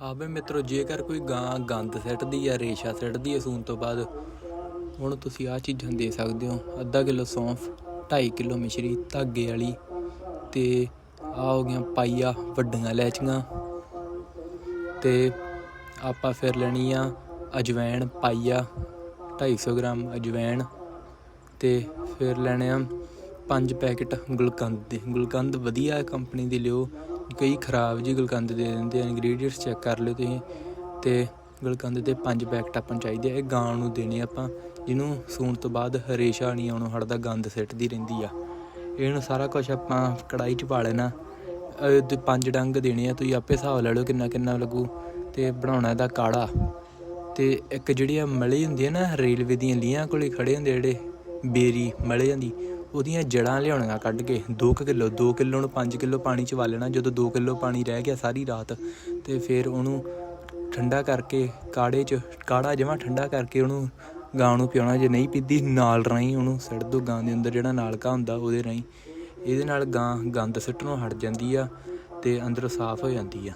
ਆਵੇ ਮਿੱਤਰੋ, ਜੇਕਰ ਕੋਈ ਗਾਂ ਗੰਦ ਸਿੱਟਦੀ ਆ ਰੇਸ਼ਾ ਸਿੱਟਦੀ ਆ ਸੂਣ ਤੋਂ ਬਾਅਦ, ਹੁਣ ਤੁਸੀਂ ਆ ਚੀਜ਼ਾਂ ਦੇ ਸਕਦੇ ਹੋ। ਅੱਧਾ ਕਿਲੋ ਸੌਂਫ 2.5 ਕਿਲੋ ਮਿਸ਼ਰੀ, ਧਾਗੇ ਵਾਲੀ ਤੇ ਆ ਹੋ ਗਿਆ ਪਾਈਆ ਵੱਡੀਆਂ ਇਲਾਇਚੀਆਂ ਤੇ ਆਪਾਂ ਫਿਰ ਲੈਣੀ ਆ ਅਜਵੈਣ ਪਾਈਆ 250 ਗ੍ਰਾਮ ਅਜਵੈਣ ਤੇ ਫਿਰ ਲੈਣੇ ਆ ਪੰਜ ਪੈਕੇਟ ਗੁਲਕੰਦ ਦੇ। ਗੁਲਕੰਦ ਵਧੀਆ ਕੰਪਨੀ ਦੀ ਲਿਓ। ਕਈ ਖਰਾਬ ਜੀ ਗੁਲਕੰਦ ਦੇ ਦਿੰਦੇ ਆ ਇੰਗਰੀਡੀਅੰਟਸ ਚੈੱਕ ਕਰ ਲਿਓ ਤੁਸੀਂ ਤੇ ਗੁਲਕੰਦ ਦੇ ਪੰਜ ਪੈਕਟ ਆਪਾਂ ਨੂੰ ਚਾਹੀਦੇ ਆ, ਇਹ ਗਾਂ ਨੂੰ ਦੇਣੇ ਆਪਾਂ, ਜਿਹਨੂੰ ਸੂਣ ਤੋਂ ਬਾਅਦ ਰੇਸ਼ਾ ਨਹੀਂ ਆਉਣੋਂ ਹਟਦਾ ਗੰਦ ਸਿੱਟਦੀ ਰਹਿੰਦੀ ਆ। ਇਹਨੂੰ ਸਾਰਾ ਕੁਝ ਆਪਾਂ ਕੜਾਈ 'ਚ ਪਾ ਲੈਣਾ ਤੇ ਪੰਜ ਡੰਗ ਦੇਣੇ ਆ, ਤੁਸੀਂ ਆਪੇ ਹਿਸਾਬ ਲੈ ਲਓ ਕਿੰਨਾ ਕਿੰਨਾ ਲੱਗੂ ਤੇ ਬਣਾਉਣਾ ਇਹਦਾ ਕਾੜਾ। ਤੇ ਇੱਕ ਜਿਹੜੀ ਆ ਮਲੀ ਹੁੰਦੀ ਹੈ ਨਾ, ਰੇਲਵੇ ਦੀਆਂ ਲੀਹਾਂ ਕੋਲੇ ਖੜੇ ਹੁੰਦੇ ਜਿਹੜੇ, ਬੇਰੀ ਮਲੇ ਜਾਂਦੀ ਉਹਦੀਆਂ ਜੜਾਂ ਲਿਆਉਣੀਆਂ ਕੱਢ ਕੇ 2 ਕਿਲੋ 2 ਕਿਲੋ ਨੂੰ 5 ਕਿਲੋ ਪਾਣੀ ਚ ਵਾਲਣਾ ਜਦੋਂ 2 ਕਿਲੋ ਪਾਣੀ ਰਹਿ ਗਿਆ ਸਾਰੀ ਰਾਤ, ਤੇ ਫਿਰ ਉਹਨੂੰ ਠੰਡਾ ਕਰਕੇ ਕਾੜੇ ਚ, ਕਾੜਾ ਜਮਾ ਠੰਡਾ ਕਰਕੇ ਉਹਨੂੰ ਗਾਂ ਨੂੰ ਪਿਆਉਣਾ ਜੇ ਨਹੀਂ ਪੀਦੀ ਨਾਲ ਰਾਹੀਂ ਉਹਨੂੰ ਸੜ ਦੋ ਗਾਂ ਦੇ ਅੰਦਰ, ਜਿਹੜਾ ਨਾਲਕਾ ਹੁੰਦਾ ਉਹਦੇ ਰਾਹੀਂ। ਇਹਦੇ ਨਾਲ ਗਾਂ ਗੰਦ ਸਿੱਟਣੋਂ ਹਟ ਜਾਂਦੀ ਆ ਤੇ ਅੰਦਰੋਂ ਸਾਫ਼ ਹੋ ਜਾਂਦੀ ਆ।